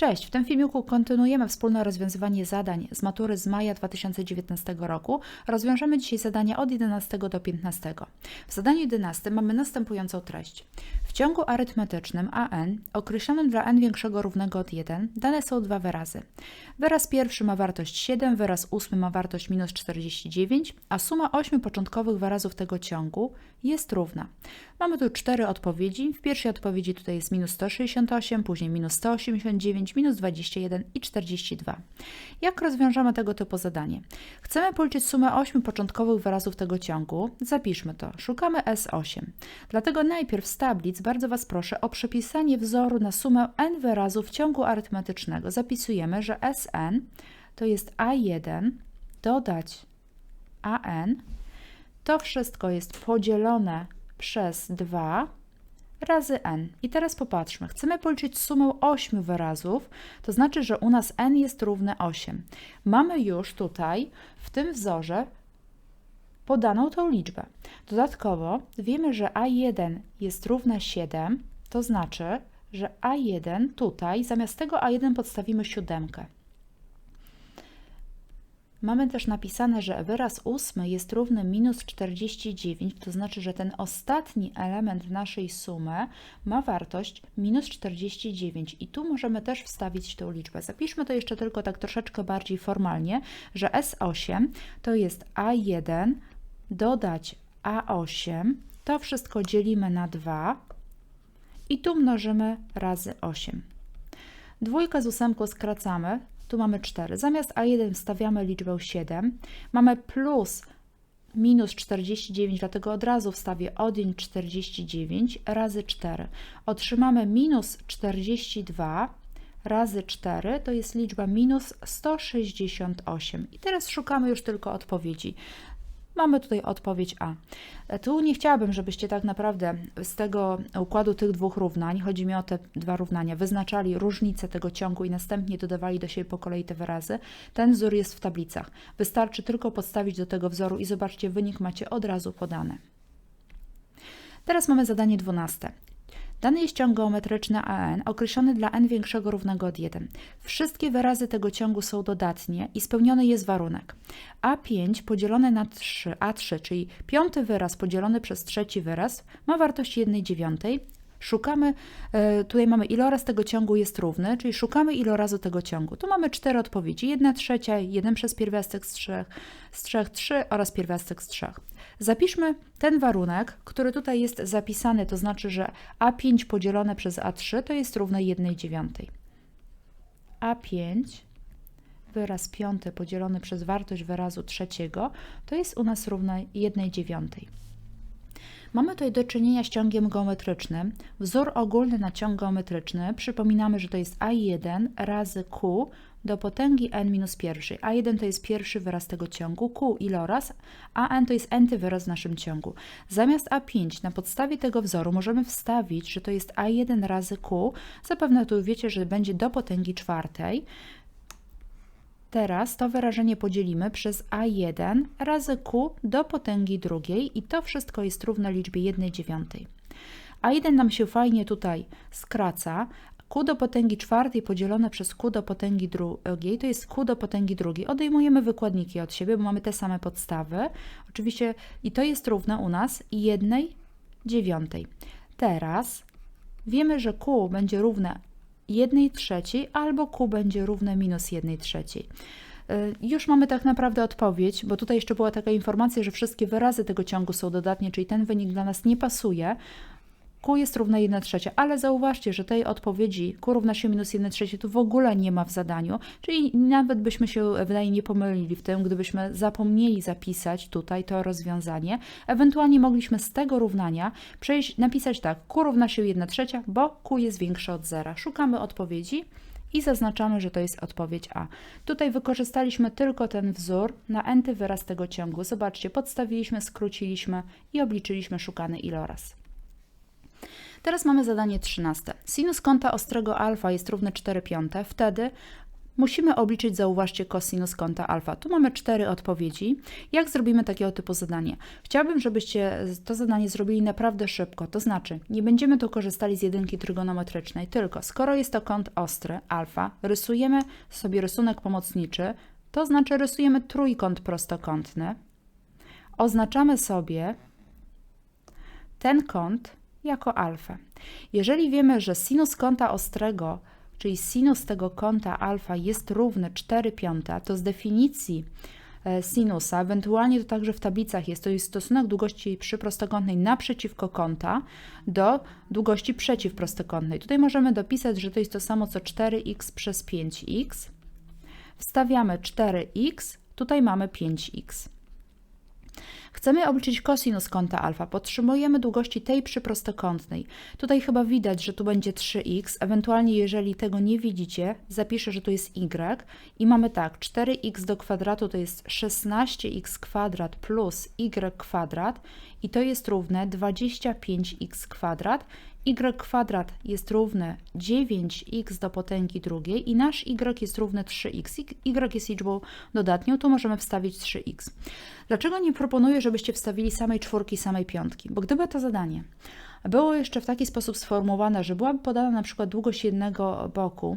Cześć, w tym filmiku kontynuujemy wspólne rozwiązywanie zadań z matury z maja 2019 roku. Rozwiążemy dzisiaj zadania od 11 do 15. W zadaniu 11 mamy następującą treść. W ciągu arytmetycznym AN, określonym dla n większego równego od 1, dane są dwa wyrazy. Wyraz pierwszy ma wartość 7, wyraz ósmy ma wartość minus 49, a suma ośmiu początkowych wyrazów tego ciągu jest równa. Mamy tu cztery odpowiedzi. W pierwszej odpowiedzi tutaj jest minus 168, później minus 189, minus 21 i 42. Jak rozwiążemy tego typu zadanie? Chcemy policzyć sumę ośmiu początkowych wyrazów tego ciągu. Zapiszmy to. Szukamy S8. Dlatego najpierw z tablic bardzo Was proszę o przepisanie wzoru na sumę n wyrazów ciągu arytmetycznego. Zapisujemy, że Sn to jest A1 dodać AN. To wszystko jest podzielone przez 2 razy n. I teraz popatrzmy. Chcemy policzyć sumę 8 wyrazów, to znaczy, że u nas n jest równe 8. Mamy już tutaj w tym wzorze podaną tą liczbę. Dodatkowo wiemy, że a1 jest równe 7, to znaczy, że a1 tutaj zamiast tego a1 podstawimy siódemkę. Mamy też napisane, że wyraz ósmy jest równy minus 49, to znaczy, że ten ostatni element naszej sumy ma wartość minus 49 i tu możemy też wstawić tą liczbę. Zapiszmy to jeszcze tylko tak troszeczkę bardziej formalnie, że S8 to jest A1 dodać A8, to wszystko dzielimy na 2 i tu mnożymy razy 8. Dwójkę z ósemką skracamy, tu mamy 4. Zamiast A1 wstawiamy liczbę 7. Mamy plus minus 49, dlatego od razu wstawię odjąć 49 razy 4. Otrzymamy minus 42 razy 4 to jest liczba minus 168. I teraz szukamy już tylko odpowiedzi. Mamy tutaj odpowiedź A. Tu nie chciałabym, żebyście tak naprawdę z tego układu tych dwóch równań, chodzi mi o te dwa równania, wyznaczali różnicę tego ciągu i następnie dodawali do siebie po kolei te wyrazy. Ten wzór jest w tablicach. Wystarczy tylko podstawić do tego wzoru i zobaczcie, wynik macie od razu podany. Teraz mamy zadanie 12. Dany jest ciąg geometryczny AN określony dla n większego równego od 1. Wszystkie wyrazy tego ciągu są dodatnie i spełniony jest warunek. A5 podzielone na 3, A3, czyli piąty wyraz podzielony przez trzeci wyraz ma wartość 1 dziewiątej, Szukamy, e, tutaj mamy iloraz tego ciągu jest równy, czyli szukamy ilorazu tego ciągu. Tu mamy cztery odpowiedzi, 1 trzecia, 1 przez pierwiastek z 3, z 3, 3 oraz pierwiastek z 3. Zapiszmy ten warunek, który tutaj jest zapisany, to znaczy, że A5 podzielone przez A3 to jest równe 1 dziewiątej. A5 wyraz piąty podzielony przez wartość wyrazu trzeciego to jest u nas równe 1 dziewiątej. Mamy tutaj do czynienia z ciągiem geometrycznym. Wzór ogólny na ciąg geometryczny. Przypominamy, że to jest A1 razy Q do potęgi n minus pierwszej. A1 to jest pierwszy wyraz tego ciągu, Q iloraz, a n to jest nty wyraz w naszym ciągu. Zamiast A5 na podstawie tego wzoru możemy wstawić, że to jest A1 razy Q. Zapewne tu wiecie, że będzie do potęgi czwartej. Teraz to wyrażenie podzielimy przez a1 razy q do potęgi drugiej i to wszystko jest równe liczbie 1 dziewiątej. A1 nam się fajnie tutaj skraca, q do potęgi czwartej podzielone przez q do potęgi drugiej to jest q do potęgi drugiej. Odejmujemy wykładniki od siebie, bo mamy te same podstawy. Oczywiście i to jest równe u nas 1 dziewiątej. Teraz wiemy, że q będzie równe 1 trzeciej albo q będzie równe minus 1 trzeciej. Y, już mamy tak naprawdę odpowiedź, bo tutaj jeszcze była taka informacja, że wszystkie wyrazy tego ciągu są dodatnie, czyli ten wynik dla nas nie pasuje. Q jest równe 1 trzecia, ale zauważcie, że tej odpowiedzi Q równa się minus 1 trzecie tu w ogóle nie ma w zadaniu, czyli nawet byśmy się wydaje nie pomylili w tym, gdybyśmy zapomnieli zapisać tutaj to rozwiązanie. Ewentualnie mogliśmy z tego równania przejść, napisać tak, Q równa się 1 trzecia, bo Q jest większe od zera. Szukamy odpowiedzi i zaznaczamy, że to jest odpowiedź A. Tutaj wykorzystaliśmy tylko ten wzór na enty wyraz tego ciągu. Zobaczcie, podstawiliśmy, skróciliśmy i obliczyliśmy szukany iloraz. Teraz mamy zadanie 13. Sinus kąta ostrego alfa jest równy 4 piąte. Wtedy musimy obliczyć, zauważcie, kosinus kąta alfa. Tu mamy cztery odpowiedzi. Jak zrobimy takiego typu zadanie? Chciałabym, żebyście to zadanie zrobili naprawdę szybko, to znaczy nie będziemy tu korzystali z jedynki trygonometrycznej, tylko skoro jest to kąt ostry, alfa, rysujemy sobie rysunek pomocniczy, to znaczy rysujemy trójkąt prostokątny, oznaczamy sobie ten kąt jako alfę. Jeżeli wiemy, że sinus kąta ostrego, czyli sinus tego kąta alfa jest równy 4 piąte, to z definicji e, sinusa, ewentualnie to także w tablicach jest, to jest stosunek długości przyprostokątnej naprzeciwko kąta do długości przeciwprostokątnej. Tutaj możemy dopisać, że to jest to samo co 4x przez 5x. Wstawiamy 4x, tutaj mamy 5x. Chcemy obliczyć kosinus kąta alfa. Potrzebujemy długości tej przyprostokątnej. Tutaj chyba widać, że tu będzie 3x. Ewentualnie, jeżeli tego nie widzicie, zapiszę, że tu jest y. I mamy tak, 4x do kwadratu to jest 16x kwadrat plus y kwadrat i to jest równe 25x kwadrat y kwadrat jest równe 9x do potęgi drugiej i nasz y jest równy 3x. y jest liczbą dodatnią, tu możemy wstawić 3x. Dlaczego nie proponuję, żebyście wstawili samej czwórki, samej piątki? Bo gdyby to zadanie było jeszcze w taki sposób sformułowane, że byłaby podana na przykład długość jednego boku,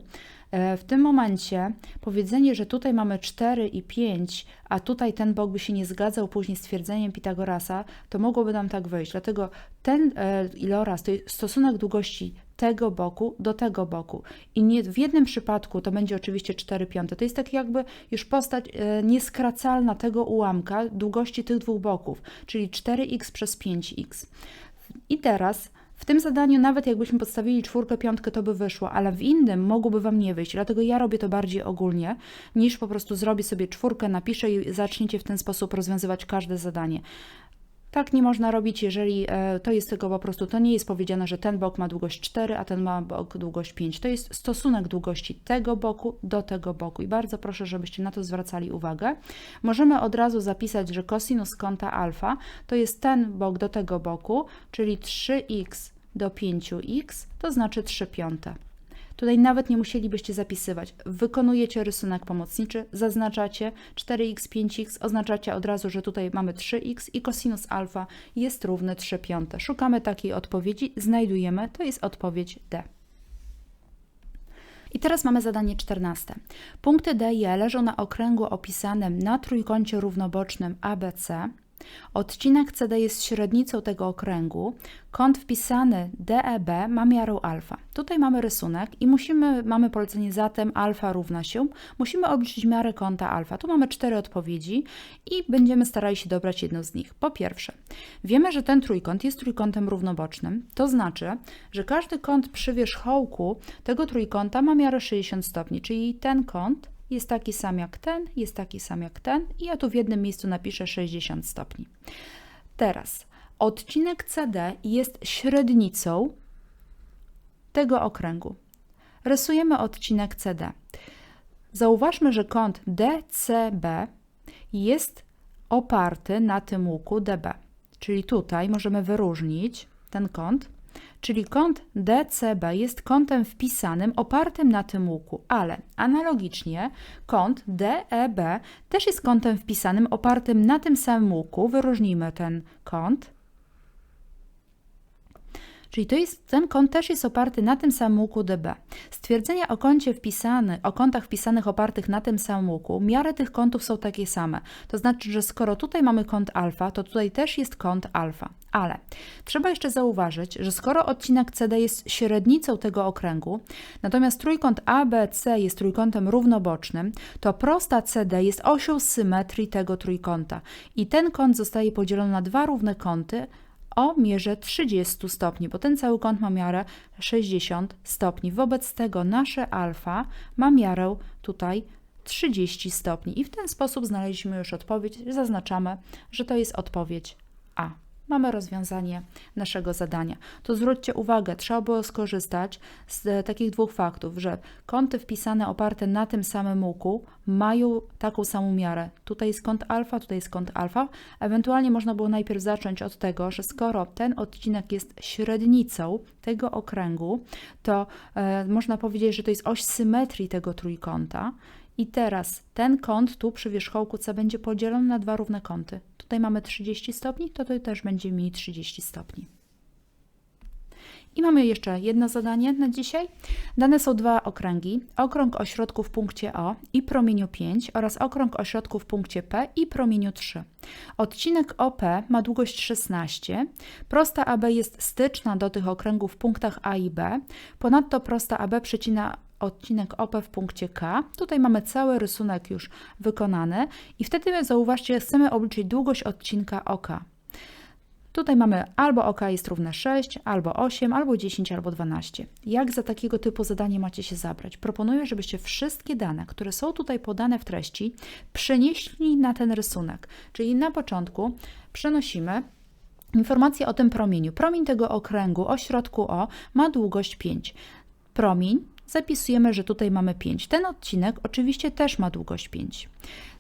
e, w tym momencie powiedzenie, że tutaj mamy 4 i 5, a tutaj ten bok by się nie zgadzał później z twierdzeniem Pitagorasa, to mogłoby nam tak wyjść. Dlatego ten e, iloraz to jest stosunek długości tego boku do tego boku. I nie, w jednym przypadku to będzie oczywiście 4 piąte. To jest tak jakby już postać e, nieskracalna tego ułamka długości tych dwóch boków, czyli 4x przez 5x. I teraz w tym zadaniu, nawet jakbyśmy podstawili czwórkę, piątkę, to by wyszło, ale w innym mogłoby Wam nie wyjść. Dlatego ja robię to bardziej ogólnie, niż po prostu zrobię sobie czwórkę, napiszę i zaczniecie w ten sposób rozwiązywać każde zadanie. Tak nie można robić, jeżeli e, to jest tylko po prostu, to nie jest powiedziane, że ten bok ma długość 4, a ten ma bok długość 5. To jest stosunek długości tego boku do tego boku i bardzo proszę, żebyście na to zwracali uwagę. Możemy od razu zapisać, że kosinus kąta alfa to jest ten bok do tego boku, czyli 3x do 5x, to znaczy 3 piąte. Tutaj nawet nie musielibyście zapisywać. Wykonujecie rysunek pomocniczy, zaznaczacie 4x, 5x, oznaczacie od razu, że tutaj mamy 3x i cosinus alfa jest równy 3 piąte. Szukamy takiej odpowiedzi, znajdujemy, to jest odpowiedź D. I teraz mamy zadanie 14. Punkty D i E leżą na okręgu opisanym na trójkącie równobocznym ABC. Odcinek CD jest średnicą tego okręgu. Kąt wpisany DEB ma miarę alfa. Tutaj mamy rysunek i musimy, mamy polecenie zatem alfa równa się. Musimy obliczyć miarę kąta alfa. Tu mamy cztery odpowiedzi i będziemy starali się dobrać jedną z nich. Po pierwsze, wiemy, że ten trójkąt jest trójkątem równobocznym. To znaczy, że każdy kąt przy wierzchołku tego trójkąta ma miarę 60 stopni, czyli ten kąt jest taki sam jak ten, jest taki sam jak ten i ja tu w jednym miejscu napiszę 60 stopni. Teraz odcinek CD jest średnicą tego okręgu. Rysujemy odcinek CD. Zauważmy, że kąt DCB jest oparty na tym łuku DB. Czyli tutaj możemy wyróżnić ten kąt czyli kąt DCB jest kątem wpisanym opartym na tym łuku, ale analogicznie kąt DEB też jest kątem wpisanym opartym na tym samym łuku. Wyróżnijmy ten kąt. Czyli to jest, ten kąt też jest oparty na tym samym łuku dB. Stwierdzenia o kącie wpisany, o kątach wpisanych opartych na tym samym łuku, miary tych kątów są takie same. To znaczy, że skoro tutaj mamy kąt alfa, to tutaj też jest kąt alfa. Ale trzeba jeszcze zauważyć, że skoro odcinek CD jest średnicą tego okręgu, natomiast trójkąt ABC jest trójkątem równobocznym, to prosta CD jest osią symetrii tego trójkąta. I ten kąt zostaje podzielony na dwa równe kąty, o mierze 30 stopni, bo ten cały kąt ma miarę 60 stopni. Wobec tego nasze alfa ma miarę tutaj 30 stopni i w ten sposób znaleźliśmy już odpowiedź. Zaznaczamy, że to jest odpowiedź A mamy rozwiązanie naszego zadania. To zwróćcie uwagę, trzeba było skorzystać z e, takich dwóch faktów, że kąty wpisane oparte na tym samym łuku mają taką samą miarę. Tutaj jest kąt alfa, tutaj jest kąt alfa. Ewentualnie można było najpierw zacząć od tego, że skoro ten odcinek jest średnicą tego okręgu, to e, można powiedzieć, że to jest oś symetrii tego trójkąta I teraz ten kąt tu przy wierzchołku C będzie podzielony na dwa równe kąty. Tutaj mamy 30 stopni, to tutaj też będzie mieli 30 stopni. I mamy jeszcze jedno zadanie na dzisiaj. Dane są dwa okręgi. Okrąg o środku w punkcie O i promieniu 5 oraz okrąg o środku w punkcie P i promieniu 3. Odcinek OP ma długość 16. Prosta AB jest styczna do tych okręgów w punktach A i B. Ponadto prosta AB przecina odcinek OP w punkcie K. Tutaj mamy cały rysunek już wykonany i wtedy zauważcie, chcemy obliczyć długość odcinka OK. Tutaj mamy albo OK jest równe 6, albo 8, albo 10, albo 12. Jak za takiego typu zadanie macie się zabrać? Proponuję, żebyście wszystkie dane, które są tutaj podane w treści, przenieśli na ten rysunek. Czyli na początku przenosimy informację o tym promieniu. Promień tego okręgu o środku O ma długość 5. Promień zapisujemy, że tutaj mamy 5. Ten odcinek oczywiście też ma długość 5.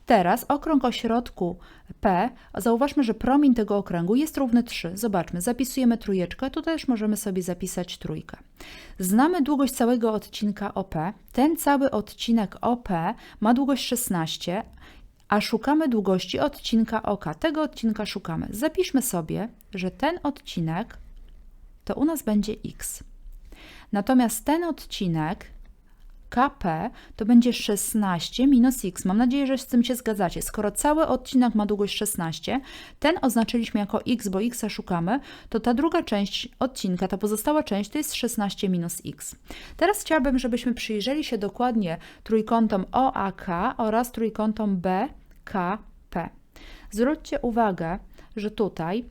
Teraz okrąg o środku P, zauważmy, że promień tego okręgu jest równy 3. Zobaczmy, zapisujemy trójeczkę, tu też możemy sobie zapisać trójkę. Znamy długość całego odcinka OP. Ten cały odcinek OP ma długość 16, a szukamy długości odcinka OK. Tego odcinka szukamy. Zapiszmy sobie, że ten odcinek to u nas będzie x. Natomiast ten odcinek KP to będzie 16 minus x. Mam nadzieję, że z tym się zgadzacie. Skoro cały odcinek ma długość 16, ten oznaczyliśmy jako x, bo x szukamy, to ta druga część odcinka, ta pozostała część to jest 16 minus x. Teraz chciałabym, żebyśmy przyjrzeli się dokładnie trójkątom OAK oraz trójkątom BKP. Zwróćcie uwagę, że tutaj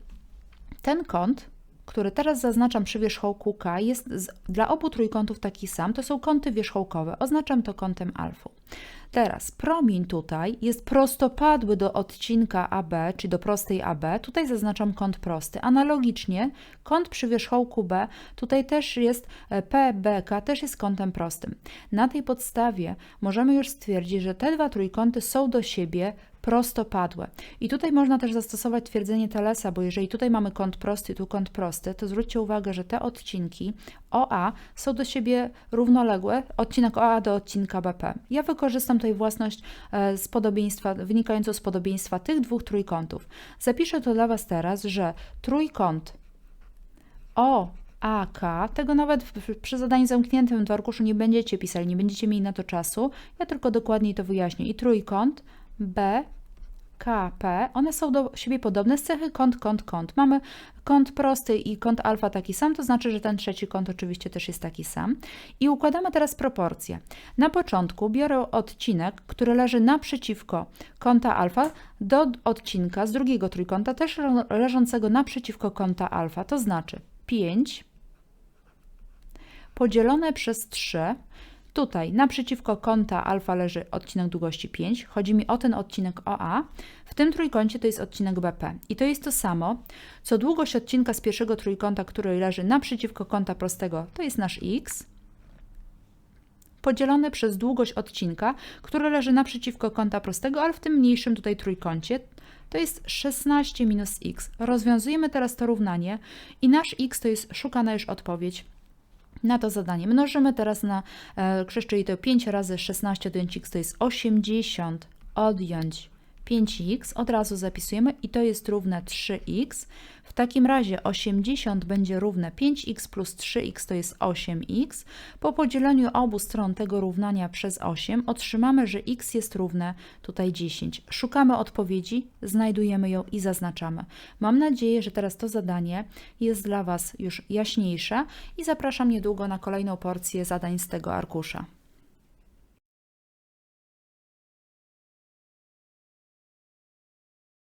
ten kąt który teraz zaznaczam przy wierzchołku K, jest z, dla obu trójkątów taki sam. To są kąty wierzchołkowe. Oznaczam to kątem alfą. Teraz promień tutaj jest prostopadły do odcinka AB, czyli do prostej AB. Tutaj zaznaczam kąt prosty. Analogicznie kąt przy wierzchołku B, tutaj też jest e, PBK, też jest kątem prostym. Na tej podstawie możemy już stwierdzić, że te dwa trójkąty są do siebie prostopadłe. I tutaj można też zastosować twierdzenie Thalesa, bo jeżeli tutaj mamy kąt prosty, tu kąt prosty, to zwróćcie uwagę, że te odcinki OA są do siebie równoległe, odcinek OA do odcinka BP. Ja wykorzystam tutaj własność e, z podobieństwa, wynikającą z podobieństwa tych dwóch trójkątów. Zapiszę to dla Was teraz, że trójkąt OAK, tego nawet przy zadaniu zamkniętym w arkuszu nie będziecie pisali, nie będziecie mieli na to czasu. Ja tylko dokładniej to wyjaśnię. I trójkąt B, K, P, one są do siebie podobne z cechy kąt, kąt, kąt. Mamy kąt prosty i kąt alfa taki sam, to znaczy, że ten trzeci kąt oczywiście też jest taki sam. I układamy teraz proporcje. Na początku biorę odcinek, który leży naprzeciwko kąta alfa do odcinka z drugiego trójkąta, też leżącego naprzeciwko kąta alfa, to znaczy 5 podzielone przez 3 Tutaj naprzeciwko kąta alfa leży odcinek długości 5. Chodzi mi o ten odcinek OA. W tym trójkącie to jest odcinek BP. I to jest to samo, co długość odcinka z pierwszego trójkąta, który leży naprzeciwko kąta prostego, to jest nasz x, podzielone przez długość odcinka, który leży naprzeciwko kąta prostego, ale w tym mniejszym tutaj trójkącie, to jest 16 minus x. Rozwiązujemy teraz to równanie i nasz x to jest szukana już odpowiedź na to zadanie. Mnożymy teraz na e, krzyż, czyli to 5 razy 16 odjąć x to jest 80 odjąć 5x, od razu zapisujemy i to jest równe 3x. W takim razie 80 będzie równe 5x plus 3x to jest 8x. Po podzieleniu obu stron tego równania przez 8 otrzymamy, że x jest równe tutaj 10. Szukamy odpowiedzi, znajdujemy ją i zaznaczamy. Mam nadzieję, że teraz to zadanie jest dla Was już jaśniejsze i zapraszam niedługo na kolejną porcję zadań z tego arkusza.